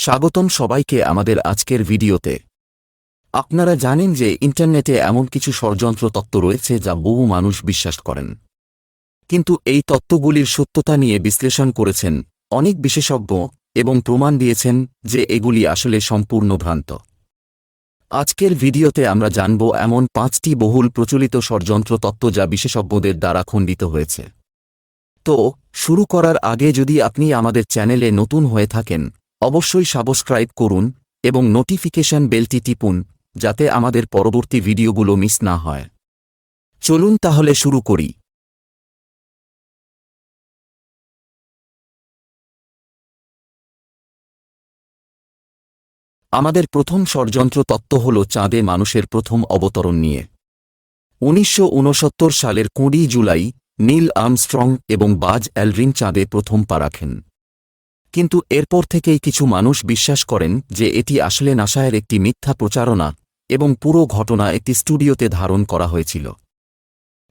স্বাগতম সবাইকে আমাদের আজকের ভিডিওতে। আপনারা জানেন যে ইন্টারনেটে এমন কিছু ষড়যন্ত্র তত্ত্ব রয়েছে যা বহু মানুষ বিশ্বাস করেন। কিন্তু এই তত্ত্বগুলির সত্যতা নিয়ে বিশ্লেষণ করেছেন অনেক বিশেষজ্ঞ এবং প্রমাণ দিয়েছেন যে এগুলি আসলে সম্পূর্ণ ভ্রান্ত। আজকের ভিডিওতে আমরা জানব এমন পাঁচটি বহুল প্রচলিত ষড়যন্ত্র তত্ত্ব যা বিশেষজ্ঞদের দ্বারা খণ্ডিত হয়েছে। তো, শুরু করার আগে যদি আপনি আমাদের চ্যানেলে নতুন হয়ে থাকেন অবশ্যই সাবস্ক্রাইব করুন এবং নোটিফিকেশন বেলটি টিপুন, যাতে আমাদের পরবর্তী ভিডিওগুলো মিস না হয়। চলুন তাহলে শুরু করি। আমাদের প্রথম ষড়যন্ত্র তত্ত্ব হল চাঁদে মানুষের প্রথম অবতরণ নিয়ে। উনিশশো উনসত্তর সালের কুড়ি জুলাই নীল আর্মস্ট্রং এবং বাজ অ্যালরিন চাঁদে প্রথম পা রাখেন। কিন্তু এরপর থেকেই কিছু মানুষ বিশ্বাস করেন যে এটি আসলে নাসায়ের একটি মিথ্যা প্রচারণা এবং পুরো ঘটনা একটি স্টুডিওতে ধারণ করা হয়েছিল।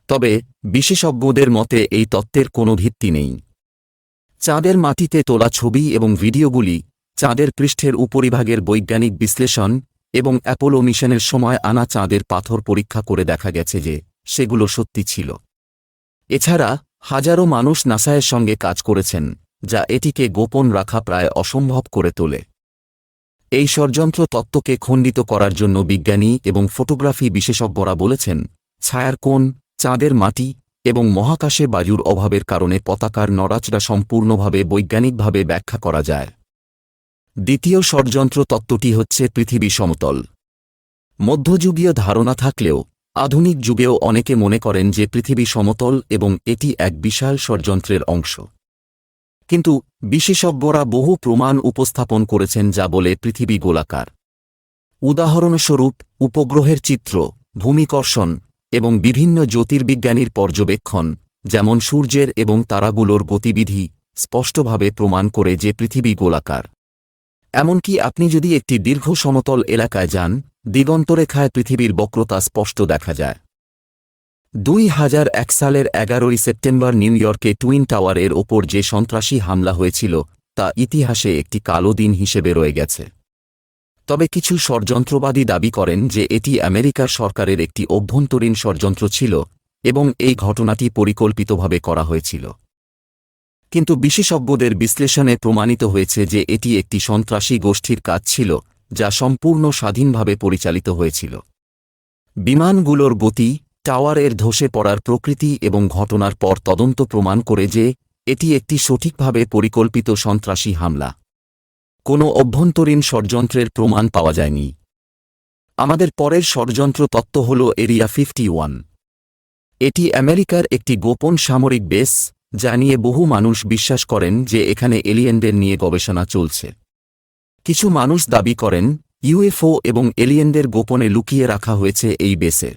তবে বিশেষজ্ঞদের মতে এই তত্ত্বের কোনো ভিত্তি নেই। চাঁদের মাটিতে তোলা ছবি এবং ভিডিওগুলি চাঁদের পৃষ্ঠের উপরিভাগের বৈজ্ঞানিক বিশ্লেষণ এবং অ্যাপোলো মিশনের সময় আনা চাঁদের পাথর পরীক্ষা করে দেখা গেছে যে সেগুলো সত্যি ছিল। এছাড়া হাজারো মানুষ নাসায়ের সঙ্গে কাজ করেছেন। যা এটিকে গোপন রাখা প্রায় অসম্ভব করে তোলে। এই ষড়যন্ত্র তত্ত্বকে খণ্ডিত করার জন্য বিজ্ঞানী এবং ফটোগ্রাফি বিশেষজ্ঞরা বলেছেন, ছায়ার কোণ, চাঁদের মাটি এবং মহাকাশে বায়ুর অভাবের কারণে পতাকার নড়াচড়া সম্পূর্ণভাবে বৈজ্ঞানিকভাবে ব্যাখ্যা করা যায়। দ্বিতীয় ষড়যন্ত্র তত্ত্বটি হচ্ছে পৃথিবী সমতল। মধ্যযুগীয় ধারণা থাকলেও, আধুনিক যুগেও অনেকে মনে করেন যে পৃথিবী সমতল এবং এটি এক বিশাল ষড়যন্ত্রের অংশ। কিন্তু বিশেষজ্ঞরা বহু প্রমাণ উপস্থাপন করেছেন যা বলে পৃথিবী গোলাকার। উদাহরণস্বরূপ, উপগ্রহের চিত্র, ভূমিকর্ষণ এবং বিভিন্ন জ্যোতির্বিজ্ঞানীর পর্যবেক্ষণ, যেমন সূর্যের এবং তারাগুলোর গতিবিধি, স্পষ্টভাবে প্রমাণ করে যে পৃথিবী গোলাকার। এমনকি আপনি যদি একটি দীর্ঘ সমতল এলাকায় যান, দিগন্তরেখায় পৃথিবীর বক্রতা স্পষ্ট দেখা যায়। দুই হাজার এক সালের এগারোই সেপ্টেম্বর নিউ ইয়র্কে টুইন টাওয়ারের ওপর যে সন্ত্রাসী হামলা হয়েছিল, তা ইতিহাসে একটি কালো দিন হিসেবে রয়ে গেছে। তবে কিছু ষড়যন্ত্রবাদী দাবি করেন যে এটি আমেরিকার সরকারের একটি অভ্যন্তরীণ ষড়যন্ত্র ছিল এবং এই ঘটনাটি পরিকল্পিতভাবে করা হয়েছিল। কিন্তু বিশেষজ্ঞদের বিশ্লেষণে প্রমাণিত হয়েছে যে এটি একটি সন্ত্রাসী গোষ্ঠীর কাজ ছিল, যা সম্পূর্ণ স্বাধীনভাবে পরিচালিত হয়েছিল। বিমানগুলোর গতি টাওয়ারের ধসে পড়ার প্রকৃতি এবং ঘটনার পর তদন্ত প্রমাণ করে যে, এটি একটি সঠিকভাবে পরিকল্পিত সন্ত্রাসী হামলা। কোনো অভ্যন্তরীণ ষড়যন্ত্রের প্রমাণ পাওয়া যায়নি। আমাদের পরের ষড়যন্ত্র তত্ত্ব হল এরিয়া ফিফটি ওয়ান। এটি আমেরিকার একটি গোপন সামরিক বেস, যা নিয়ে বহু মানুষ বিশ্বাস করেন যে এখানে এলিয়েনদের নিয়ে গবেষণা চলছে। কিছু মানুষ দাবি করেন, ইউএফও এবং এলিয়েনদের গোপনে লুকিয়ে রাখা হয়েছে এই বেসে।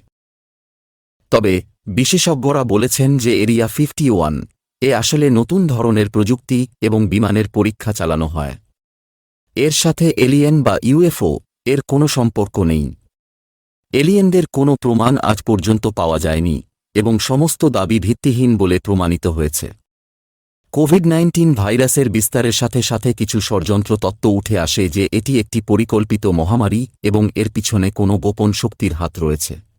তবে, বিশেষজ্ঞরা বলেছেন যে এরিয়া ফিফটি ওয়ান, এ আসলে নতুন ধরনের প্রযুক্তি এবং বিমানের পরীক্ষা চালানো হয়। এর সাথে এলিয়েন বা ইউএফও, এর কোনো সম্পর্ক নেই। এলিয়েনদের কোনো প্রমাণ আজ পর্যন্ত পাওয়া যায়নি এবং সমস্ত দাবি ভিত্তিহীন বলে প্রমাণিত হয়েছে। কোভিড নাইন্টিন ভাইরাসের বিস্তারের সাথে সাথে কিছু ষড়যন্ত্র তত্ত্ব উঠে আসে যে এটি একটি পরিকল্পিত মহামারী এবং এর পিছনে কোনো গোপন শক্তির হাত রয়েছে।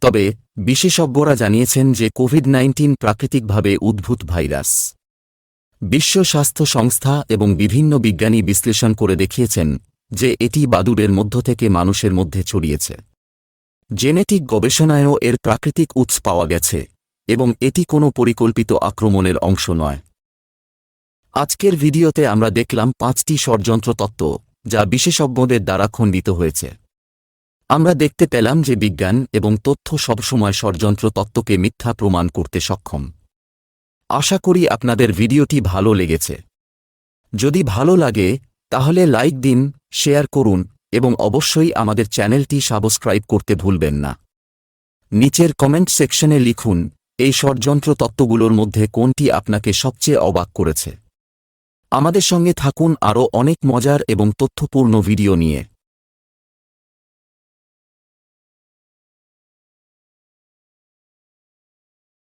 তবে, বিশেষজ্ঞরা জানিয়েছেন যে কোভিড নাইন্টিন প্রাকৃতিকভাবে উদ্ভূত ভাইরাস। বিশ্ব স্বাস্থ্য সংস্থা এবং বিভিন্ন বিজ্ঞানী বিশ্লেষণ করে দেখিয়েছেন যে এটি বাদুড়ের মধ্য থেকে মানুষের মধ্যে ছড়িয়েছে। জেনেটিক গবেষণায়ও এর প্রাকৃতিক উৎস পাওয়া গেছে এবং এটি কোনো পরিকল্পিত আক্রমণের অংশ নয়। আজকের ভিডিওতে আমরা দেখলাম পাঁচটি ষড়যন্ত্র তত্ত্ব যা বিশেষজ্ঞদের দ্বারা খণ্ডিত হয়েছে। আমরা দেখতে পেলাম যে বিজ্ঞান এবং তথ্য সবসময় ষড়যন্ত্র তত্ত্বকে মিথ্যা প্রমাণ করতে সক্ষম। আশা করি আপনাদের ভিডিওটি ভালো লেগেছে। যদি ভালো লাগে, তাহলে লাইক দিন, শেয়ার করুন এবং অবশ্যই আমাদের চ্যানেলটি সাবস্ক্রাইব করতে ভুলবেন না। নিচের কমেন্ট সেকশনে লিখুন, এই ষড়যন্ত্র তত্ত্বগুলোর মধ্যে কোনটি আপনাকে সবচেয়ে অবাক করেছে। আমাদের সঙ্গে থাকুন আরও অনেক মজার এবং তথ্যপূর্ণ ভিডিও নিয়ে।